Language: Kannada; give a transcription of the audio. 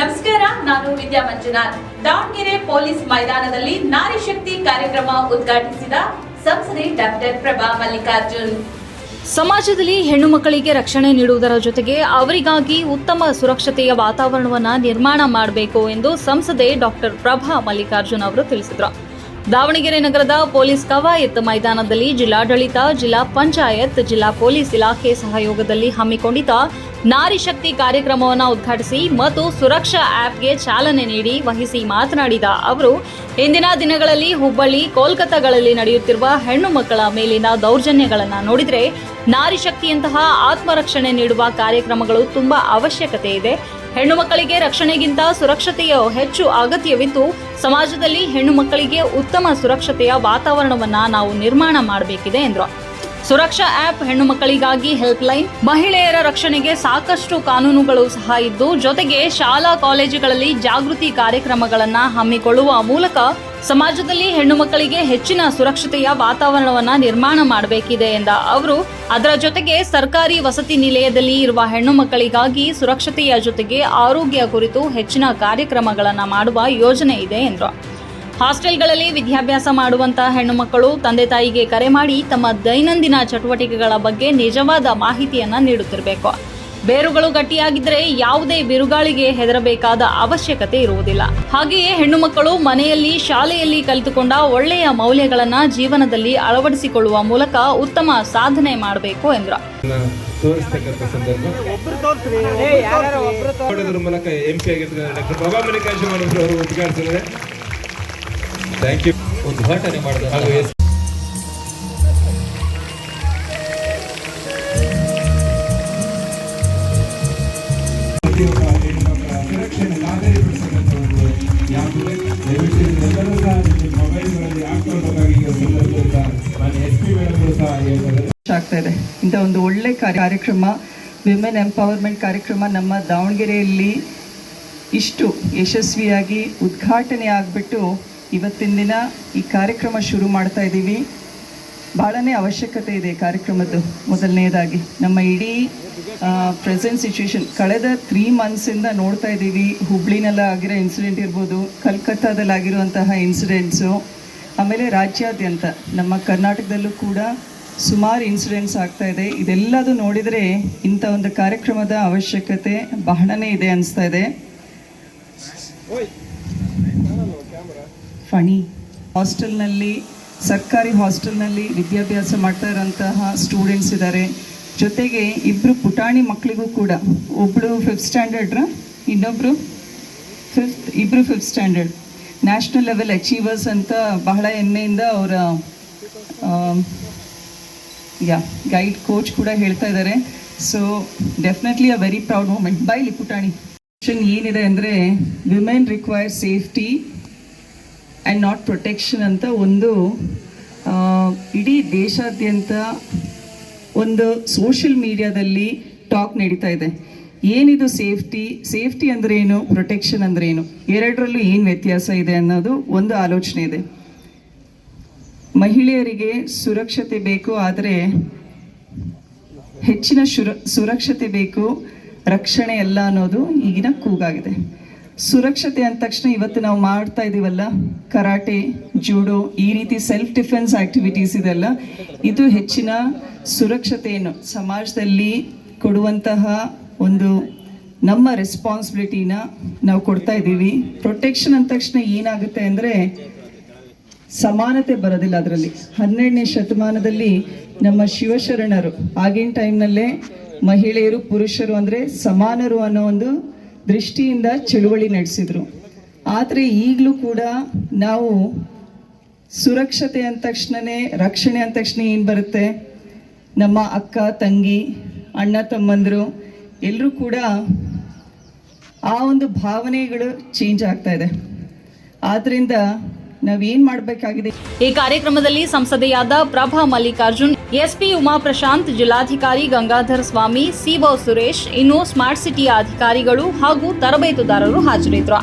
ನಮಸ್ಕಾರ, ನಾನು ವಿದ್ಯಾ ಮಂಜುನಾಥ್. ದಾವಣಗೆರೆ ಪೊಲೀಸ್ ಮೈದಾನದಲ್ಲಿ ನಾರಿ ಶಕ್ತಿ ಕಾರ್ಯಕ್ರಮ ಉದ್ಘಾಟಿಸಿದ ಸಂಸದೆ ಡಾಕ್ಟರ್ ಪ್ರಭಾ ಮಲ್ಲಿಕಾರ್ಜುನ್. ಸಮಾಜದಲ್ಲಿ ಹೆಣ್ಣು ಮಕ್ಕಳಿಗೆ ರಕ್ಷಣೆ ನೀಡುವುದರ ಜೊತೆಗೆ ಅವರಿಗಾಗಿ ಉತ್ತಮ ಸುರಕ್ಷತೆಯ ವಾತಾವರಣವನ್ನು ನಿರ್ಮಾಣ ಮಾಡಬೇಕು ಎಂದು ಸಂಸದೆ ಡಾಕ್ಟರ್ ಪ್ರಭಾ ಮಲ್ಲಿಕಾರ್ಜುನ್ ಅವರು ತಿಳಿಸಿದರು. ದಾವಣಗೆರೆ ನಗರದ ಪೊಲೀಸ್ ಕವಾಯತ್ ಮೈದಾನದಲ್ಲಿ ಜಿಲ್ಲಾಡಳಿತ, ಜಿಲ್ಲಾ ಪಂಚಾಯತ್, ಜಿಲ್ಲಾ ಪೊಲೀಸ್ ಇಲಾಖೆ ಸಹಯೋಗದಲ್ಲಿ ಹಮ್ಮಿಕೊಂಡಿದ್ದ ನಾರಿ ಶಕ್ತಿ ಕಾರ್ಯಕ್ರಮವನ್ನು ಉದ್ಘಾಟಿಸಿ ಮತ್ತು ಸುರಕ್ಷಾ ಆ್ಯಪ್ಗೆ ಚಾಲನೆ ನೀಡಿ ವಹಿಸಿ ಮಾತನಾಡಿದ ಅವರು, ಇಂದಿನ ದಿನಗಳಲ್ಲಿ ಹುಬ್ಬಳ್ಳಿ, ಕೋಲ್ಕತ್ತಾಗಳಲ್ಲಿ ನಡೆಯುತ್ತಿರುವ ಹೆಣ್ಣು ಮಕ್ಕಳ ಮೇಲಿನ ದೌರ್ಜನ್ಯಗಳನ್ನು ನೋಡಿದರೆ ನಾರಿ ಶಕ್ತಿಯಂತಹ ಆತ್ಮರಕ್ಷಣೆ ನೀಡುವ ಕಾರ್ಯಕ್ರಮಗಳು ತುಂಬಾ ಅವಶ್ಯಕತೆ ಇದೆ. ಹೆಣ್ಣು ಮಕ್ಕಳಿಗೆ ರಕ್ಷಣೆಗಿಂತ ಸುರಕ್ಷತೆಯ ಹೆಚ್ಚು ಅಗತ್ಯವಿದ್ದು, ಸಮಾಜದಲ್ಲಿ ಹೆಣ್ಣು ಮಕ್ಕಳಿಗೆ ಉತ್ತಮ ಸುರಕ್ಷತೆಯ ವಾತಾವರಣವನ್ನ ನಾವು ನಿರ್ಮಾಣ ಮಾಡಬೇಕಿದೆ ಎಂದರು. ಸುರಕ್ಷಾ ಆಪ್ ಹೆಣ್ಣು ಮಕ್ಕಳಿಗಾಗಿ ಹೆಲ್ಪ್ಲೈನ್. ಮಹಿಳೆಯರ ರಕ್ಷಣೆಗೆ ಸಾಕಷ್ಟು ಕಾನೂನುಗಳು ಸಹ ಇದ್ದು, ಜೊತೆಗೆ ಶಾಲಾ ಕಾಲೇಜುಗಳಲ್ಲಿ ಜಾಗೃತಿ ಕಾರ್ಯಕ್ರಮಗಳನ್ನು ಹಮ್ಮಿಕೊಳ್ಳುವ ಮೂಲಕ ಸಮಾಜದಲ್ಲಿ ಹೆಣ್ಣು ಮಕ್ಕಳಿಗೆ ಹೆಚ್ಚಿನ ಸುರಕ್ಷತೆಯ ವಾತಾವರಣವನ್ನ ನಿರ್ಮಾಣ ಮಾಡಬೇಕಿದೆ ಎಂದ ಅವರು, ಅದರ ಜೊತೆಗೆ ಸರ್ಕಾರಿ ವಸತಿ ನಿಲಯದಲ್ಲಿ ಇರುವ ಹೆಣ್ಣು ಮಕ್ಕಳಿಗಾಗಿ ಸುರಕ್ಷತೆಯ ಜೊತೆಗೆ ಆರೋಗ್ಯ ಕುರಿತು ಹೆಚ್ಚಿನ ಕಾರ್ಯಕ್ರಮಗಳನ್ನು ಮಾಡುವ ಯೋಜನೆ ಇದೆ ಎಂದರು. ಹಾಸ್ಟೆಲ್ಗಳಲ್ಲಿ ವಿದ್ಯಾಭ್ಯಾಸ ಮಾಡುವಂತಹ ಹೆಣ್ಣು ಮಕ್ಕಳು ತಂದೆ ತಾಯಿಗೆ ಕರೆ ಮಾಡಿ ತಮ್ಮ ದೈನಂದಿನ ಚಟುವಟಿಕೆಗಳ ಬಗ್ಗೆ ನಿಜವಾದ ಮಾಹಿತಿಯನ್ನು ನೀಡುತ್ತಿರಬೇಕು. ಬೇರುಗಳು ಗಟ್ಟಿಯಾಗಿದ್ದರೆ ಯಾವುದೇ ಬಿರುಗಾಳಿಗೆ ಹೆದರಬೇಕಾದ ಅವಶ್ಯಕತೆ ಇರುವುದಿಲ್ಲ. ಹಾಗೆಯೇ ಹೆಣ್ಣು ಮಕ್ಕಳು ಮನೆಯಲ್ಲಿ, ಶಾಲೆಯಲ್ಲಿ ಕಲಿತುಕೊಂಡ ಒಳ್ಳೆಯ ಮೌಲ್ಯಗಳನ್ನ ಜೀವನದಲ್ಲಿ ಅಳವಡಿಸಿಕೊಳ್ಳುವ ಮೂಲಕ ಉತ್ತಮ ಸಾಧನೆ ಮಾಡಬೇಕು ಎಂದ್ರ. ಉದ್ಘಾಟನೆ ಆಗ್ತಾ ಇದೆ. ಇಂಥ ಒಂದು ಒಳ್ಳೆ ಕಾರ್ಯಕ್ರಮ ವಿಮೆನ್ ಎಂಪವರ್ಮೆಂಟ್ ಕಾರ್ಯಕ್ರಮ ನಮ್ಮ ದಾವಣಗೆರೆಯಲ್ಲಿ ಇಷ್ಟು ಯಶಸ್ವಿಯಾಗಿ ಉದ್ಘಾಟನೆ ಆಗಿಬಿಟ್ಟು ಇವತ್ತಿನ ದಿನ ಈ ಕಾರ್ಯಕ್ರಮ ಶುರು ಮಾಡ್ತಾ ಇದ್ದೀವಿ. ಭಾಳನೇ ಅವಶ್ಯಕತೆ ಇದೆ ಕಾರ್ಯಕ್ರಮದ್ದು. ಮೊದಲನೇದಾಗಿ ನಮ್ಮ ಇಡೀ ಪ್ರೆಸೆಂಟ್ ಸಿಚುವೇಶನ್ ಕಳೆದ ತ್ರೀ ಮಂತ್ಸಿಂದ ನೋಡ್ತಾ ಇದ್ದೀವಿ. ಹುಬ್ಳಿನಲ್ಲಾಗಿರೋ ಇನ್ಸಿಡೆಂಟ್ ಇರ್ಬೋದು ಕಲ್ಕತ್ತಾದಲ್ಲಿ ಆಗಿರುವಂತಹ ಇನ್ಸಿಡೆಂಟ್ಸು ಆಮೇಲೆ ರಾಜ್ಯಾದ್ಯಂತ ನಮ್ಮ ಕರ್ನಾಟಕದಲ್ಲೂ ಕೂಡ ಸುಮಾರು ಇನ್ಸಿಡೆಂಟ್ಸ್ ಆಗ್ತಾ ಇದೆ. ಇದೆಲ್ಲದೂ ನೋಡಿದರೆ ಇಂಥ ಒಂದು ಕಾರ್ಯಕ್ರಮದ ಅವಶ್ಯಕತೆ ಬಹಳನೇ ಇದೆ ಅನಿಸ್ತಾ ಇದೆ. ಫಣಿ. ಹಾಸ್ಟೆಲ್ನಲ್ಲಿ, ಸರ್ಕಾರಿ ಹಾಸ್ಟೆಲ್ನಲ್ಲಿ ವಿದ್ಯಾಭ್ಯಾಸ ಮಾಡ್ತಾ ಇರೋಂತಹ ಸ್ಟೂಡೆಂಟ್ಸ್ ಇದ್ದಾರೆ ಜೊತೆಗೆ ಇಬ್ಬರು ಪುಟಾಣಿ ಮಕ್ಕಳಿಗೂ ಕೂಡ ಒಬ್ಬಳು ಫಿಫ್ತ್ ಸ್ಟ್ಯಾಂಡರ್ಡ್ರ ಇನ್ನೊಬ್ಬರು ಫಿಫ್ತ್ ಇಬ್ಬರು fifth standard national level achievers ಅಂತ ಬಹಳ ಹೆಮ್ಮೆಯಿಂದ ಅವರ ಯಾ, ಗೈಡ್, ಕೋಚ್ ಕೂಡ ಹೇಳ್ತಾ ಇದ್ದಾರೆ. So definitely uh very proud moment by ಲಿಪುಟಾಣಿ ಏನಿದೆ ಅಂದರೆ women require safety and not protection ಅಂತ ಒಂದು ಇಡೀ ದೇಶಾದ್ಯಂತ ಒಂದು ಸೋಷಿಯಲ್ ಮೀಡಿಯಾದಲ್ಲಿ ಟಾಕ್ ನಡೀತಾ ಇದೆ. ಏನಿದು ಸೇಫ್ಟಿ? ಸೇಫ್ಟಿ ಅಂದ್ರೆ ಏನು ಪ್ರೊಟೆಕ್ಷನ್ ಅಂದ್ರೆ ಏನು ಎರಡರಲ್ಲೂ ಏನು ವ್ಯತ್ಯಾಸ ಇದೆ ಅನ್ನೋದು ಒಂದು ಆಲೋಚನೆ ಇದೆ. ಮಹಿಳೆಯರಿಗೆ ಸುರಕ್ಷತೆ ಬೇಕು ಆದರೆ ಹೆಚ್ಚಿನ ಶುರ, ಸುರಕ್ಷತೆ ಬೇಕು, ರಕ್ಷಣೆ ಎಲ್ಲ ಅನ್ನೋದು ಈಗಿನ ಕೂಗಾಗಿದೆ. ಸುರಕ್ಷತೆ ಅಂದ ತಕ್ಷಣ ಇವತ್ತು ನಾವು ಮಾಡ್ತಾ ಇದೀವಲ್ಲ, ಕರಾಟೆ, ಜೂಡೋ, ಈ ರೀತಿ ಸೆಲ್ಫ್ ಡಿಫೆನ್ಸ್ ಆಕ್ಟಿವಿಟೀಸ್ ಇದೆಲ್ಲ, ಇದು ಹೆಚ್ಚಿನ ಸುರಕ್ಷತೆಯನ್ನು ಸಮಾಜದಲ್ಲಿ ಕೊಡುವಂತಹ ಒಂದು ನಮ್ಮ ರೆಸ್ಪಾನ್ಸಿಬಿಲಿಟಿನ ನಾವು ಕೊಡ್ತಾ ಇದ್ದೀವಿ. ಪ್ರೊಟೆಕ್ಷನ್ ಅಂದ ತಕ್ಷಣ ಏನಾಗುತ್ತೆ ಅಂದರೆ ಸಮಾನತೆ ಬರೋದಿಲ್ಲ ಅದರಲ್ಲಿ. ಹನ್ನೆರಡನೇ ಶತಮಾನದಲ್ಲಿ ನಮ್ಮ ಶಿವಶರಣರು, ಆಗಿನ ಟೈಮ್ನಲ್ಲೇ ಮಹಿಳೆಯರು, ಪುರುಷರು ಅಂದರೆ ಸಮಾನರು ಅನ್ನೋ ಒಂದು ದೃಷ್ಟಿಯಿಂದ ಚಳುವಳಿ ನಡೆಸಿದ್ರು. ಆದರೆ ಈಗಲೂ ಕೂಡ ನಾವು ಸುರಕ್ಷತೆ ಅಂದ ತಕ್ಷಣನೇ, ರಕ್ಷಣೆ ಅಂದ ತಕ್ಷಣ ಏನು ಬರುತ್ತೆ? ನಮ್ಮ ಅಕ್ಕ, ತಂಗಿ, ಅಣ್ಣ, ತಮ್ಮಂದರು ಎಲ್ಲರೂ ಕೂಡ ಆ ಒಂದು ಭಾವನೆಗಳು ಚೇಂಜ್ ಆಗ್ತಾ ಇದೆ. ಆದ್ರಿಂದ ನಾವೇನ್ ಮಾಡಬೇಕಾಗಿದೆ? ಈ ಕಾರ್ಯಕ್ರಮದಲ್ಲಿ ಸಂಸದೆಯಾದ ಪ್ರಭಾ ಮಲ್ಲಿಕಾರ್ಜುನ್, ಎಸ್ಪಿ ಉಮಾ ಪ್ರಶಾಂತ್ ಜಿಲ್ಲಾಧಿಕಾರಿ ಗಂಗಾಧರ ಸ್ವಾಮಿ ಸಿಬೋ ಸುರೇಶ್, ಇನ್ನು ಸ್ಮಾರ್ಟ್ ಸಿಟಿಯ ಅಧಿಕಾರಿಗಳು ಹಾಗೂ ತರಬೇತುದಾರರು ಹಾಜರಿದ್ದರು